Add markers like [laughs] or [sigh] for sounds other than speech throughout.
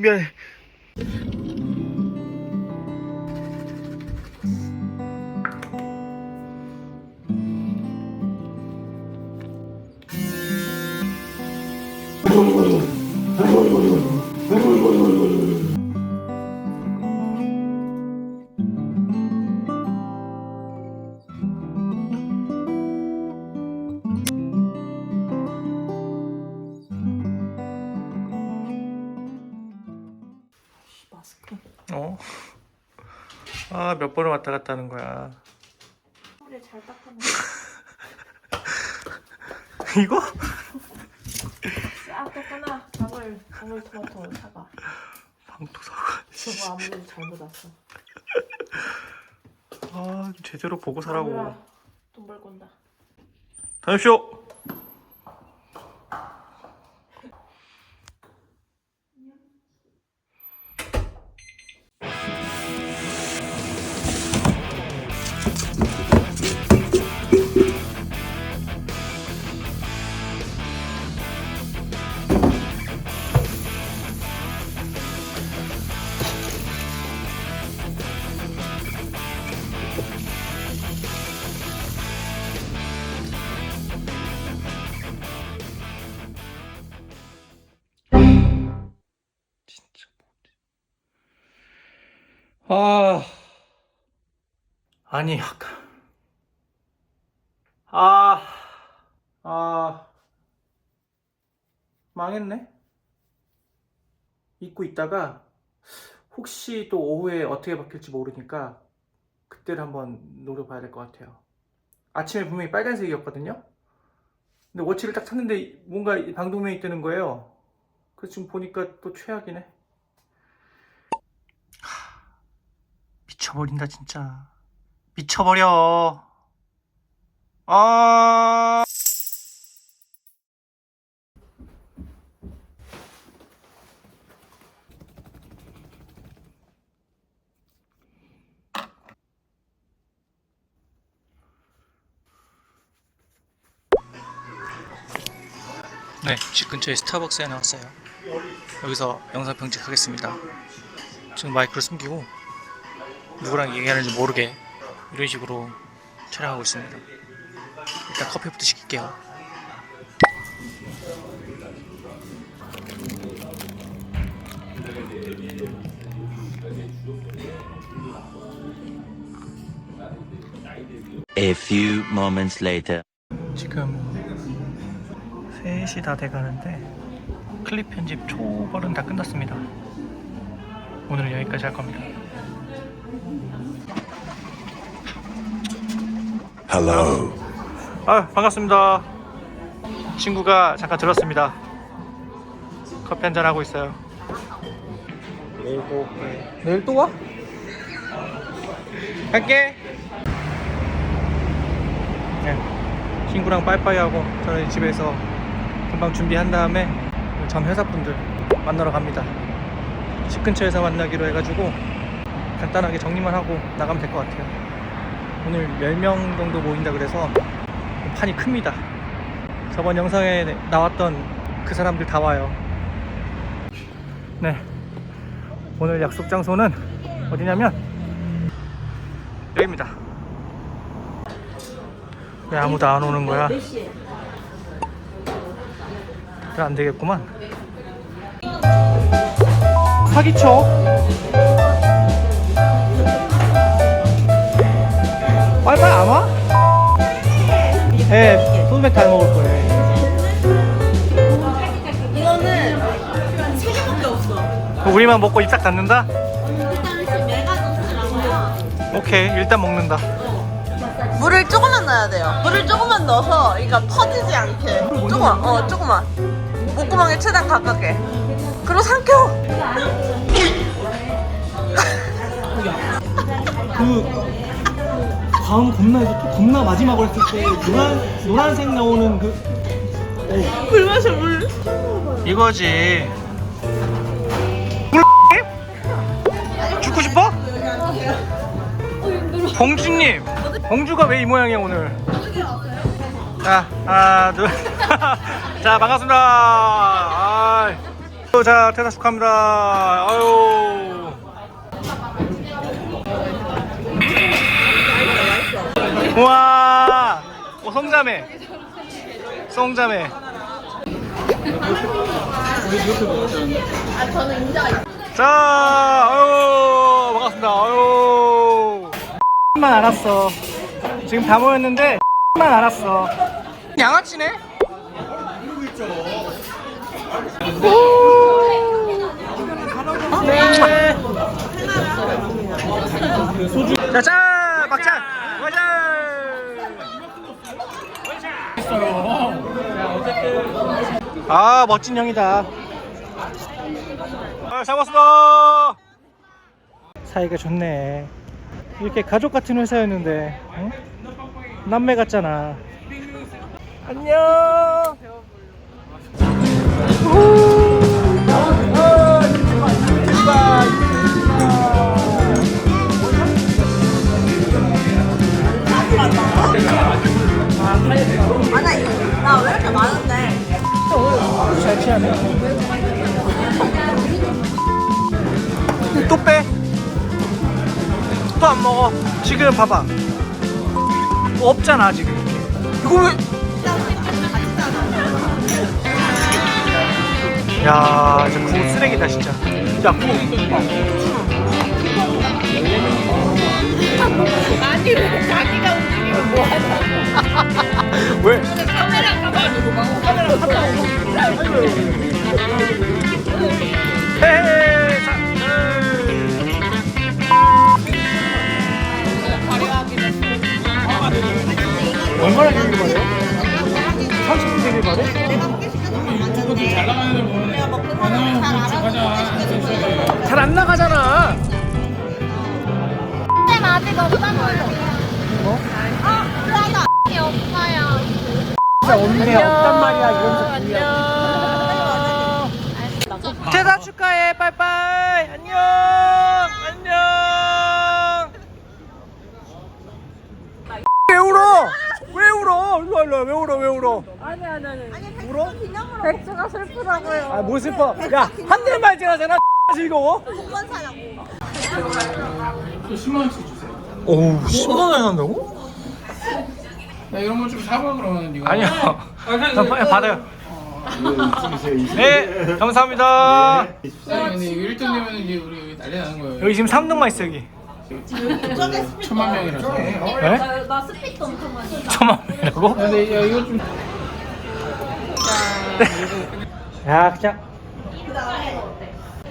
미안해. 어? 아, 몇 번을 왔다 갔다 하는 거야. 잘. [laughs] 이거? 싹 닦아놔. 방울, 방울 토마토 사과. 방토사가. 저거 아무래도 잘못 왔어. 아, 좀 제대로 보고 사라고. 방울아, 돈 벌 건다. 다녀오쇼! 아 아니 아까 아, 아 망했네. 잊고 있다가 혹시 또 오후에 어떻게 바뀔지 모르니까 그때를 한번 노려봐야 될 것 같아요. 아침에 분명히 빨간색이었거든요. 근데 워치를 딱 쳤는데 뭔가 방독면이 뜨는 거예요. 그래서 지금 보니까 또 최악이네. 미쳐버린다 진짜. 미쳐버려. 아. 네, 집 근처에 스타벅스에 나왔어요. 여기서 영상 편집하겠습니다. 지금 마이크를 숨기고 누구랑 얘기하는지 모르게 이런 식으로 촬영하고 있습니다. 일단 커피부터 시킬게요. A few moments later. 지금 3시 다 돼가는데 클립 편집 초벌은 다 끝났습니다. 오늘은 여기까지 할 겁니다. Hello. 아 반갑습니다. 친구가 잠깐 들었습니다. 커피 한잔 하고 있어요. 내일 또 올게. 내일 또 와? 갈게. 네, 친구랑 빠이빠이 하고 저는 집에서 금방 준비한 다음에 전 회사 분들 만나러 갑니다. 집 근처에서 만나기로 해가지고 간단하게 정리만 하고 나가면 될 것 같아요. 오늘 10명 정도 모인다 그래서 판이 큽니다. 저번 영상에 나왔던 그 사람들 다 와요. 네. 오늘 약속 장소는 어디냐면 여기입니다. 왜 아무도 안 오는 거야? 안 되겠구만. 사기쳐. 빨리빨리 안 와? 네, 소맥 다 먹을 거예요. 이거는 세 개밖에 없어. 우리만 먹고 입딱 닫는다? 일단 메가더스라고요. 오케이, 일단 먹는다. 물을 조금만 넣어야 돼요. 물을 조금만 넣어서 그러니까 퍼지지 않게. 조금만, 어, 조금만. 목구멍에 최대한 가깝게. 그리고 삼켜. 그 다음 겁나에서 또 겁나 마지막으로 했을 때 노란 노란색 나오는 그 물 마셔 물. 이거지. 물 죽고 싶어? 공주님, 공주가 왜 이 모양이야 오늘? 자, 하나, 둘. [laughs] 자, 반갑습니다. 아, 자 퇴사 축하합니다 아유 우와. 오 성자매. 성자매. 자 아유 반갑습니다. 아유. 만 알았어. 지금 다 모였는데 만 알았어. 양아치네? 네. 자자 막자 가자 아 멋진 형이다. 아, 잘 먹었습니다 사이가 좋네. 이렇게 가족 같은 회사였는데 응? 남매 같잖아. 안녕 잘 취하네 또 빼? 또 안 먹어 지금 봐봐 없잖아 지금 이거 왜 야, 진짜 그거 쓰레기다 진짜. 야, 그거. 아니 왜 자기가 움직이면 뭐하냐 왜? 카메라 가가지고 얼마나 길게 말해? 30분 길게 말해? 잘안 나가잖아. 쌤 아직 없다고요. 뭐? 아, 그러다 없어요. 진짜 없네, 없단. 안녕. 퇴사 축하해, 빠이빠이. 안녕, 안녕. 왜 울어? 왜 울어? 일로 와, 일로 와. 왜 울어, 왜 울어? 아니, 아니, 아니. 울어? 백수가 슬프다고요. 아, 뭐 슬퍼. 야, 한 대만 지나잖아. 즐거워? 복권 사냐고. 10만 원씩 주세요 오우, 10만원 한다고? 야 이런 거 좀 사봐 그러면 이거 아니요. 자, 빨리 받아요. 네, 감사합니다. 근데 이거 1등 되면 이제 우리 여기 난리 나는 거예요 여기 지금 3등만 있어, 여기. 천만 명이라서 네? 나 스피드 엄청 많이. 천만 원이라고? 야, 근데 야, 이거 좀 야, 그냥.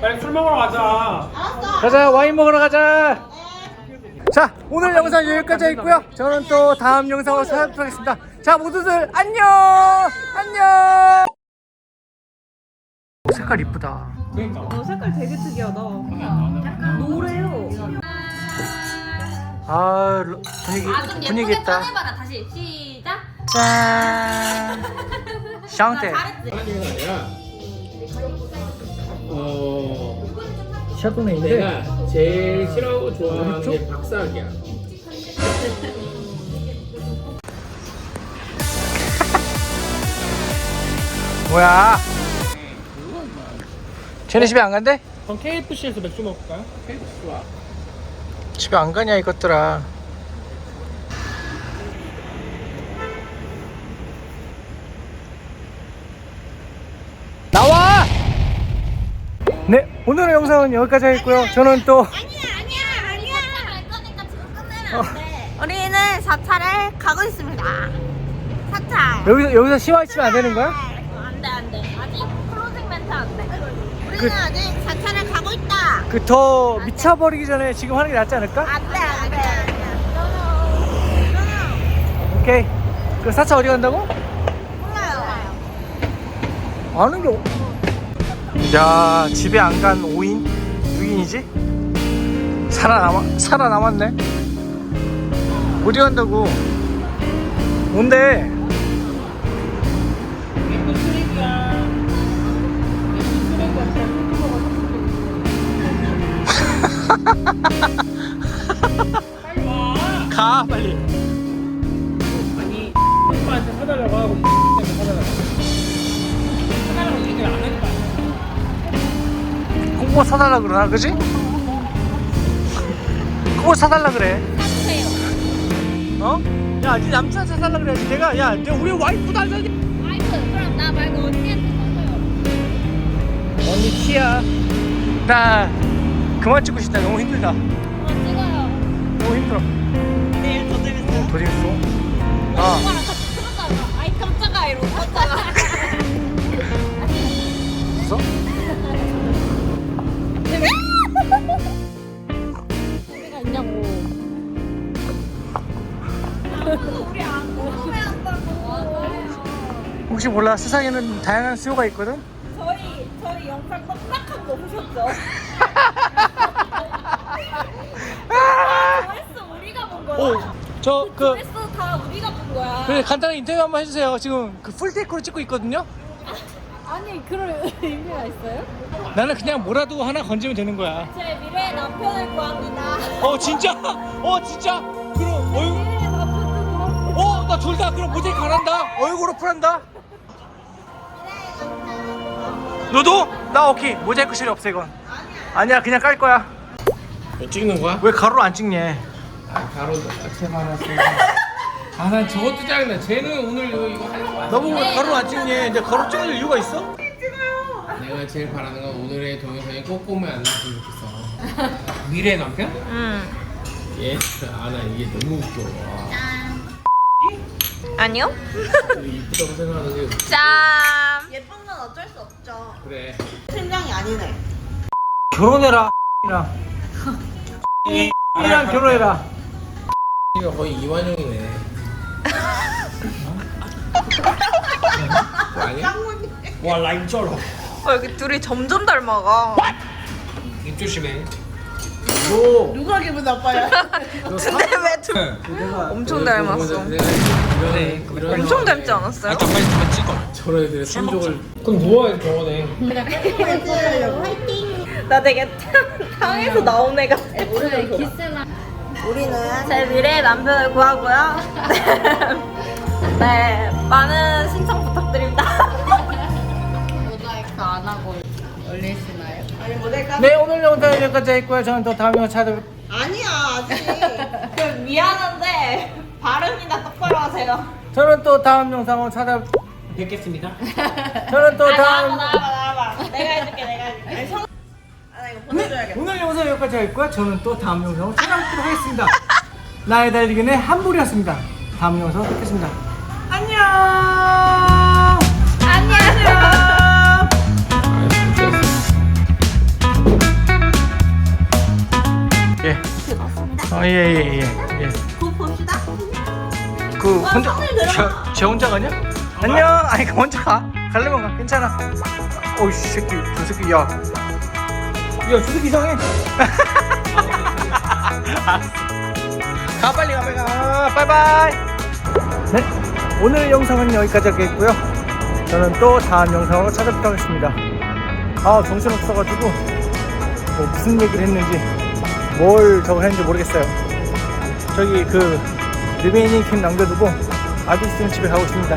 빨리 술 먹으러 가자 가자 와인 먹으러 가자 자 오늘 영상 여기까지 하겠고요. 저는 또 다음 영상으로 찾아뵙도록 하겠습니다. 자 모두들 안녕! 안녕! 색깔 이쁘다. 그러니까 색깔 되게 특이하다. 노래요. 아 로- 분위기 아 좀 분위기 예쁘게 있다. 꺼내봐라. 다시. 시작. 짠! [laughs] 샹떼 잘했지. 하는 게 아니라 어. 샤도네인데? 내가 제일 싫어하고 좋아하는 쪽? 게 박사학이야 [laughs] 뭐야 쟤네 집에 안 간대? 그럼 KFC에서 맥주 먹을까요? KFC 좋아 집에 안 가냐 이것들아 나와! 네 오늘의 영상은 여기까지 하겠고요 저는 또 아니야 아니야 갈 거니까 지금 끝내면 안 돼. 우리는 4차를 가고 있습니다. 4차. 여기서 여기서 심하치면 안 되는 거야? 안 돼 안 돼. 아직 클로징 멘트 안 돼. 우리는 아직 4차를 가고 있다. 그 더 미쳐버리기 전에 지금 하는 게 낫지 않을까? 안 돼, 안 돼. 오케이 그 사차 어디 간다고? 몰라요. 아는 게 없- 야 집에 안 간 5인? 6인이지? 살아남아, 살아남았네 어디 간다고 뭔데? 가 빨리 아니 오빠한테 사달라고 하고 꽃 사달라 그러나 그지? 꽃 사달라 그래 사주세요. 어? 야네 남친 사달라 그래 내가 야 내가 우리 와이프 달라니 와이프 그럼 나 말고 언니한테 사줘요. 언니 키야 나 그만 찍고 싶다 너무 힘들다 그럼 찍어요. 너무 힘들어 내일 더 재밌어. 더 재밌어 아 같이 찍었다가 아이 깜짝아 이러고 [laughs] 깜짝아. 웃어? 혹시 몰라 세상에는 다양한 수요가 있거든 저희 저희 영상 떡락한 거 보셨죠? 조회수 우리가 본 거야. 오저그 조회수 다 우리가 본 거야. 그래 간단한 인터뷰 한번 해주세요 지금 그 풀테이크로 찍고 있거든요 아니 그럴 의미가 있어요? 나는 그냥 뭐라도 하나 건지면 되는 거야 제 미래의 남편을 구합니다. 어 진짜? 어 진짜? 그럼 얼굴 미래의 남편을 구합니다. 어나 둘 다 그럼 모자이크 안 한다 얼굴 오픈한다 너도? 나 오케이 모자이크 실이 없어 이건 아니야 그냥 깔 거야 왜 찍는 거야? 왜 가루를 안 찍냐 아 가로 액체 많았어. 아 난 저것도 짜증나. 쟤는 오늘 이거 이거 하는 거야. 너보고 왜 가루를 안 찍니 근데 가루 찍을 이유가 있어? 내가 제일 바라는 건 오늘의 동영상이 꼭 보면 안 나왔으면 좋겠어. 미래 남편? 응. 예스. 아 나 이게 너무 웃겨. 와. 아니요? 이쁘다고 생각하는 게 짠. 예쁜 건 어쩔 수 없죠. 그래. 팀장이 아니네. 결혼해라 이랑 이랑 결혼해라 이가 거의 이완용이네. 그거 아니야? 와 라임 쩔어 어, 여기 둘이 점점 닮아가. 입 조심해. 너 누가 기분 나빠요? 근데 왜 둘? 엄청 닮았어. 내가 이런 이런 엄청 닮지 않았어요? 저런 애들의 성적을 그럼 누워야 병원에. [laughs] 나 되게 [laughs] 탕에서 나온 애 같아. 오늘 키스나. 우리는 제 미래의 남편을 구하고요. [laughs] 네, 많은 신청 부탁드립니다. 모자이크 안 하고 올리시나요? 아니 모델가 네 오늘 영상 여기까지 했고요 저는 또 다음 영상 찾아 아니야 아직. 그 미안한데 발음이나 똑바로 하세요. 저는 또 다음 영상으로 찾아 뵙겠습니다 [laughs] 저는 또 아, 나와봐 다음 나와봐 나와봐. 내가 해줄게 내가 해줄게. 아니, 성... 아, 나 이거 보내줘야겠다. 오늘 영상 여기까지 했고요 저는 또 다음 영상으로 찾아뵙도록 하겠습니다 나의 달리기는 한불이었습니다 다음 영상으로 뵙겠습니다 안녕 안녕하세요. 아 진짜. 예. 아, 예, 예, 예. 예. 그, 혼자, 손을 들어봐. 제, 제 혼자 가냐? 안녕! 아니, 그 혼자 가. 가려면 가. 괜찮아. 어이, 새끼, 저 새끼, 야. 야, 저 새끼 이상해. [laughs] 가, 빨리 가, 빨리 가. 바이바이. 네. 오늘 영상은 여기까지 하겠고요. 저는 또 다음 영상으로 찾아뵙도록 하겠습니다. 아, 정신 없어가지고, 뭐, 무슨 얘기를 했는지, 뭘 저걸 했는지 모르겠어요. 저기 그 리메이닝 캠 남겨두고 아들 있으면 집에 가고 있습니다.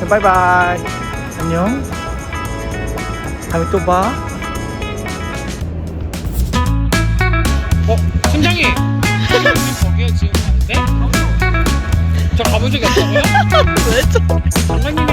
네, 바이바이. 안녕. 다음에 또 봐. 어 팀장님. 거기에 지금 가는데? 저 가본 적이 없다고요? [laughs] 왜 저? 장관님